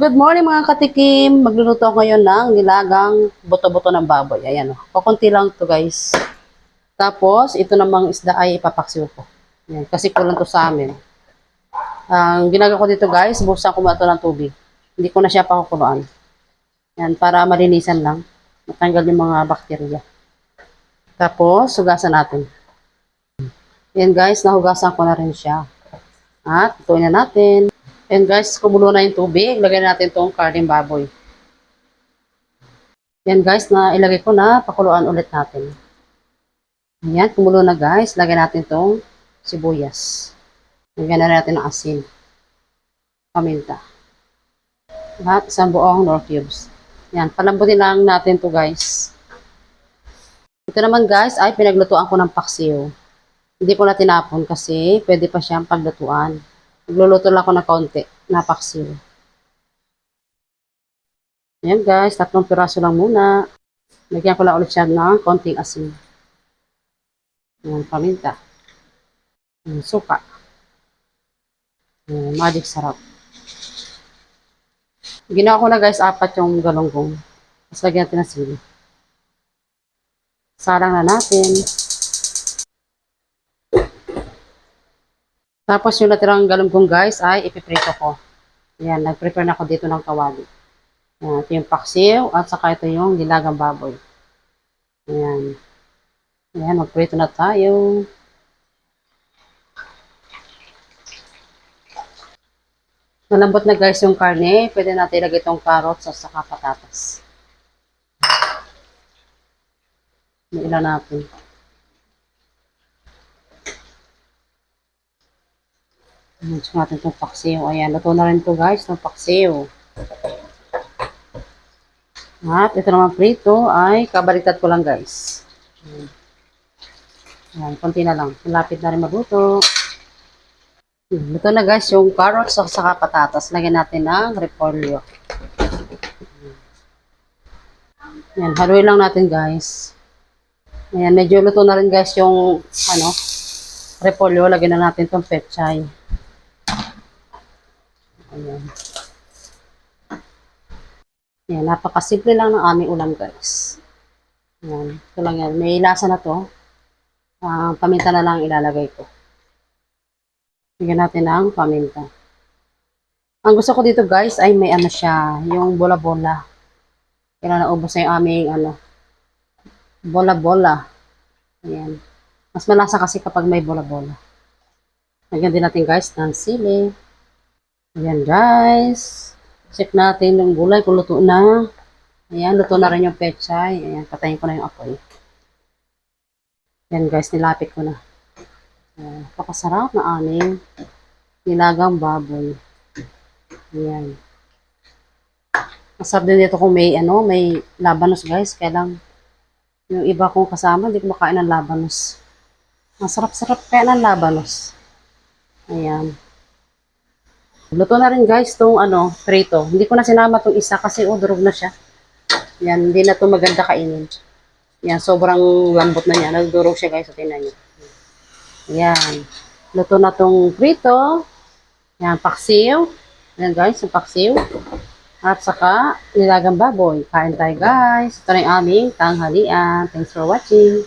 Good morning mga katikim. Magluluto ako ngayon ng nilagang buto-buto ng baboy. Ayan o. Kukunti lang to guys. Tapos, ito namang isda ay ipapaksiw ko. Ayan, kasi kulang to sa amin. Ang ginagawa ko dito guys, buksan ko ito ng tubig. Hindi ko na siya pakukuluan. Ayan, para malinisan lang. Matanggal yung mga bakterya. Tapos, hugasan natin. Ayan guys, nahugasan ko na rin siya. At, ituin na natin. And guys, kumulo na yung tubig. Lagyan natin itong karning baboy. Yan guys, na ilagay ko na. Pakuluan ulit natin. Ayan, kumulo na guys. Lagyan natin itong sibuyas. Lagyan na natin ng asin. Paminta. At isang buong nor cubes. Yan, palambutin lang natin to guys. Ito naman guys ay pinaglutuan ko ng paksiw. Hindi ko na tinapon kasi pwede pa siyang paglutuan. Nagluluto lang ako ng kaunti na paksiw. Ayan guys, tatlong piraso lang muna. Lagyan ko lang ulit siya ng konting asin. Ayan, paminta. Ayan, suka. Ayan, magic sarap. Ginawa ko na guys, apat yung galonggong. Tapos lagyan natin ng sili. Sarang na natin. Tapos yung natirang galunggong guys ay ipiprito ko. Ayan, nag-prepare na ako dito ng kawali. Ayan, ito yung paksiw at saka ito yung nilagang baboy. Ayan. Ayan, magprito na tayo. Malambot na guys yung karne. Pwede natin ilagay itong carrots at saka patatas. Ilan natin. Mix natin itong paksiw. Ayan, luto na rin to guys, ng paksiw. At ito naman prito ay kabaliktad ko lang guys. Ayan. Konti na lang. Malapit na rin maluto. Ayan, Luto na guys yung carrots at saka patatas. Lagyan natin ng repolyo. Ayan, haluin lang natin guys. Ayan, medyo luto na rin guys yung ano, repolyo. Lagyan na natin itong pechay. Ayan. Ayan, napakasimple lang ng aming ulam, guys. Ayan, ito lang yan. May lasa na to. Ah, paminta na lang ilalagay ko. Bigyan natin ng paminta. Ang gusto ko dito, guys, ay may ano siya, yung bola-bola. Kaya naubos na yung aming, ano, bola-bola. Ayan. Mas malasa kasi kapag may bola-bola. Lagyan din natin, guys, ng sili. Ayan guys. Check natin yung gulay kung luto na. Ayan, luto na rin yung pechay. Ayan, patayin ko na yung apoy. Ayan guys, nilapit ko na. Ayan, pakasarap na aming nilagang baboy. Ayan. Masarap din dito kung may, ano, may labanos guys. Kaya lang, yung iba kong kasama, hindi ko makain ng labanos. Masarap-sarap kaya ng labanos. Ayan. Luto na rin guys tong ano, prito. Hindi ko na sinama tong isa kasi oh, durog na siya. Yan, hindi na to maganda kainin. Yan, sobrang lambot na niya. Nagdurog siya guys, so tingnan niyo. Yan. Luto na tong prito. Yan, paksiw. Yan guys, yung paksiw. At saka, nilagang baboy. Kain tayo guys. Ito na yung aming tanghalian. Thanks for watching.